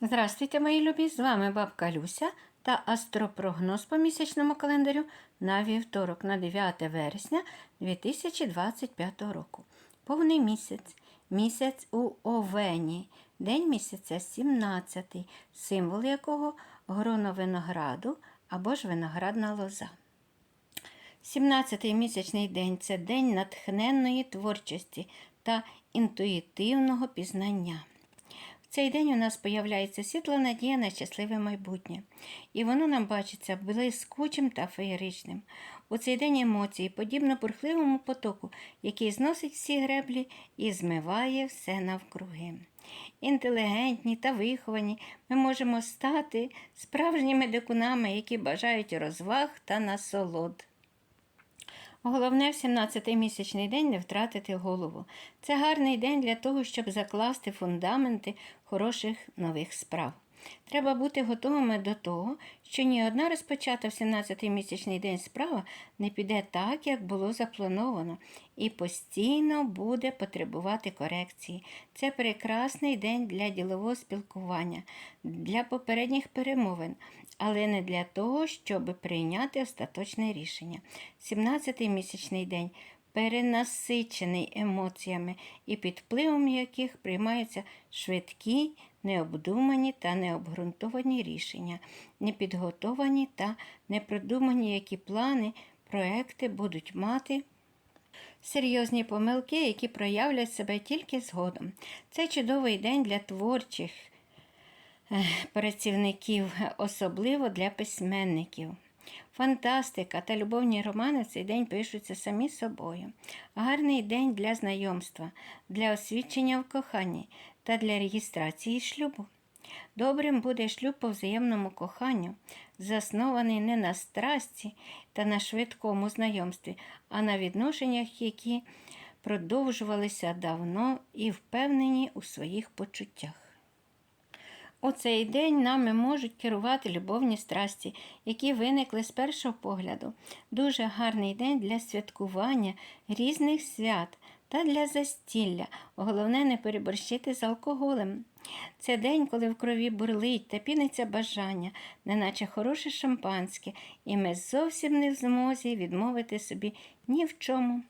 Здравствуйте, мої любі! З вами бабка Люся та астропрогноз по місячному календарю на вівторок, на 9 вересня 2025 року. Повний місяць. Місяць у Овені. День місяця 17, символ якого гроно винограду або ж виноградна лоза. 17-й місячний день це день натхненної творчості та інтуїтивного пізнання. Цей день у нас появляється світла надія на щасливе майбутнє, і воно нам бачиться блискучим та феєричним. У цей день емоції, подібно бурхливому потоку, який зносить всі греблі і змиває все навкруги. Інтелігентні та виховані ми можемо стати справжніми дикунами, які бажають розваг та насолод. Головне в 17-й місячний день не втратити голову. Це гарний день для того, щоб закласти фундаменти хороших нових справ. Треба бути готовими до того, що ні одна розпочата в 17-й місячний день справа не піде так, як було заплановано, і постійно буде потребувати корекції. Це прекрасний день для ділового спілкування, для попередніх перемовин, але не для того, щоб прийняти остаточне рішення. 17-й місячний день перенасичений емоціями і під впливом яких приймаються швидкі, необдумані та необґрунтовані рішення, непідготовані та непродумані, які плани, проекти будуть мати. Серйозні помилки, які проявлять себе тільки згодом. Це чудовий день для творчих працівників, особливо для письменників. Фантастика та любовні романи в цей день пишуться самі собою. Гарний день для знайомства, для освідчення в коханні та для реєстрації шлюбу. Добрим буде шлюб по взаємному коханню, заснований не на страсті та на швидкому знайомстві, а на відношеннях, які продовжувалися давно і впевнені у своїх почуттях. У цей день нами можуть керувати любовні страсті, які виникли з першого погляду. Дуже гарний день для святкування різних свят та для застілля. Головне не переборщити з алкоголем. Це день, коли в крові бурлить та піниться бажання, неначе хороше шампанське, і ми зовсім не в змозі відмовити собі ні в чому.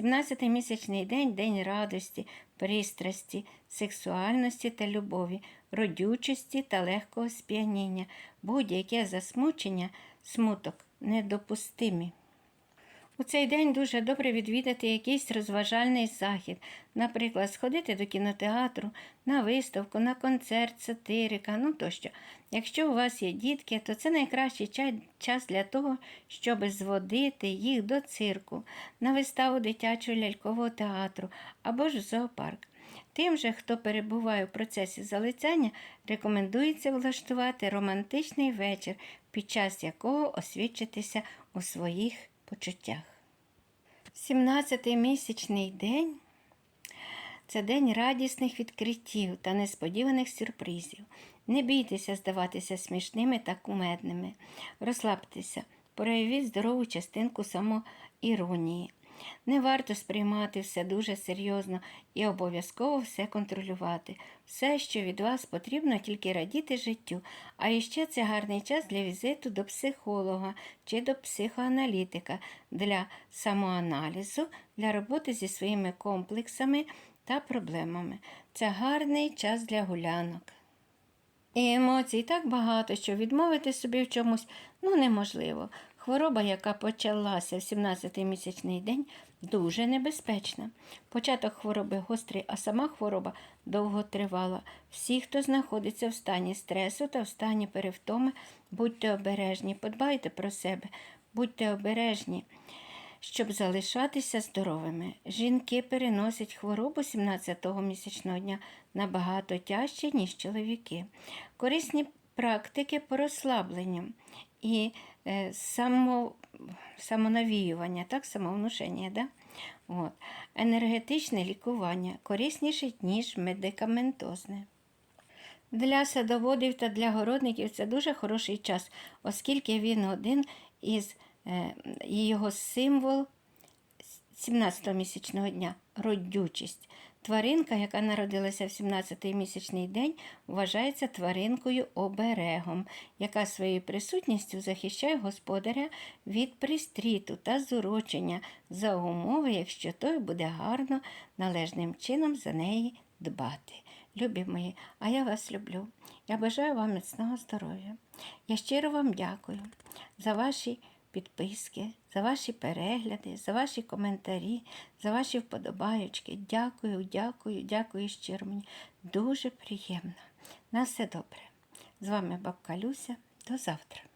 17-й місячний день день радості, пристрасті, сексуальності та любові, родючості та легкого сп'яніння. Будь-яке засмучення, смуток недопустимі. У цей день дуже добре відвідати якийсь розважальний захід, наприклад, сходити до кінотеатру, на виставку, на концерт, сатирика, ну тощо. Якщо у вас є дітки, то це найкращий час для того, щоб зводити їх до цирку, на виставу дитячого лялькового театру або ж в зоопарк. Тим же, хто перебуває у процесі залицяння, рекомендується влаштувати романтичний вечір, під час якого освідчитися у своїх почуттях. 17-й місячний день це день радісних відкриттів та несподіваних сюрпризів. Не бійтеся здаватися смішними та кумедними. Розслабтеся, проявіть здорову частинку самоіронії. Не варто сприймати все дуже серйозно і обов'язково все контролювати. Все, що від вас потрібно, тільки радіти життю. А іще це гарний час для візиту до психолога чи до психоаналітика, для самоаналізу, для роботи зі своїми комплексами та проблемами. Це гарний час для гулянок. І емоцій так багато, що відмовити собі в чомусь ну, неможливо. Хвороба, яка почалася в 17-й місячний день, дуже небезпечна. Початок хвороби гострий, а сама хвороба довго тривала. Всі, хто знаходиться в стані стресу та в стані перевтоми, будьте обережні, подбайте про себе, будьте обережні. Щоб залишатися здоровими, жінки переносять хворобу 17-го місячного дня набагато тяжче, ніж чоловіки. Корисні практики по розслабленню і е, само, самонавіювання, так, самовнушення. Да? От. Енергетичне лікування корисніше, ніж медикаментозне. Для садоводів та для городників це дуже хороший час, оскільки він один із е, його символ 17-го місячного дня родючість. Тваринка, яка народилася в 17-й місячний день, вважається тваринкою оберегом, яка своєю присутністю захищає господаря від пристріту та зурочення за умови, якщо той буде гарно належним чином за неї дбати. Любі мої, а я вас люблю. Я бажаю вам міцного здоров'я. Я щиро вам дякую за ваші підписки, за ваші перегляди, за ваші коментарі, за ваші вподобаючки. Дякую, дякую, дякую щиро мені. Дуже приємно. На все добре. З вами бабка Люся. До завтра.